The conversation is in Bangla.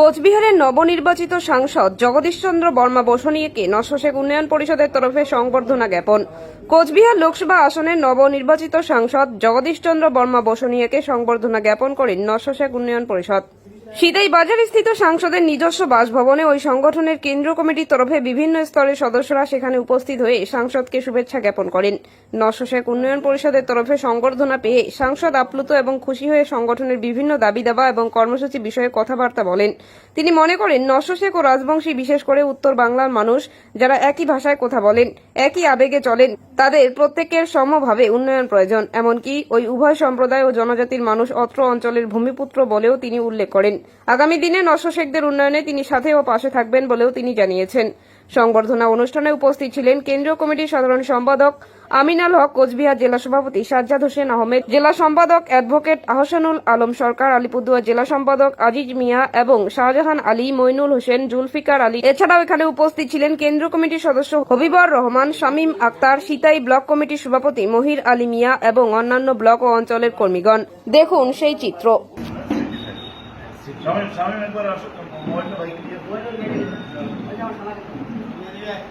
কোচবিহারের নবনির্বাচিত সাংসদ জগদীশচন্দ্র বর্মা বসুনিয়াকে নশোশেক উন্নয়ন পরিষদের তরফে সংবর্ধনা জ্ঞাপন। কোচবিহার লোকসভা আসনের নবনির্বাচিত সাংসদ জগদীশচন্দ্র বর্মা বসুনিয়াকে সংবর্ধনা জ্ঞাপন করেন নশোশেক উন্নয়ন পরিষদ। সিতাই বাজার স্থিত সাংসদের নিজস্ব বাসভবনে ওই সংগঠনের কেন্দ্র কমিটির তরফে বিভিন্ন স্তরের সদস্যরা সেখানে উপস্থিত হয়ে সাংসদকে শুভেচ্ছা জ্ঞাপন করেন। নশোশেক উন্নয়ন পরিষদের তরফে সংবর্ধনা পেয়ে সাংসদ আপ্লুত এবং খুশি হয়ে সংগঠনের বিভিন্ন দাবি দাবা এবং কর্মসূচি বিষয়ে কথাবার্তা বলেন। তিনি মনে করেন নশোশেক ও রাজবংশী বিশেষ করে উত্তর বাংলার মানুষ যারা একই ভাষায় কথা বলেন। একই আবেগে চলেন। তাদের প্রত্যেকের সমভাবে উন্নয়ন প্রয়োজন। এমনকি ওই উভয় সম্প্রদায় ও জনজাতির মানুষ অত্র অঞ্চলের ভূমিপুত্র বলেও তিনি উল্লেখ করেন। আগামী দিনে নশোশেকদের উন্নয়নে তিনি সাথে ও পাশে থাকবেন বলেও তিনি জানিয়েছেন। সংবর্ধনা অনুষ্ঠানে উপস্থিত ছিলেন কেন্দ্রীয় কমিটির সাধারণ সম্পাদক আমিনাল হক, কোচবিহার জেলা সভাপতি সাজ্জাদ হোসেন আহমেদ, জেলা সম্পাদক অ্যাডভোকেট আহসানুল আলম সরকার, আলিপুরদুয়ার জেলা সম্পাদক আজিজ মিয়া এবং শাহজাহান আলী, মইনুল হোসেন, জুলফিকার আলী। এছাড়াও এখানে উপস্থিত ছিলেন কেন্দ্রীয় কমিটির সদস্য হবিবর রহমান, শামীম আক্তার, সিতাই ব্লক কমিটির সভাপতি মহির আলী মিয়া এবং অন্যান্য ব্লক ও অঞ্চলের কর্মীগণ। দেখুন সেই চিত্র। স্বামী স্বামী একবার আসো মোবাইলটা দিয়ে Yeah.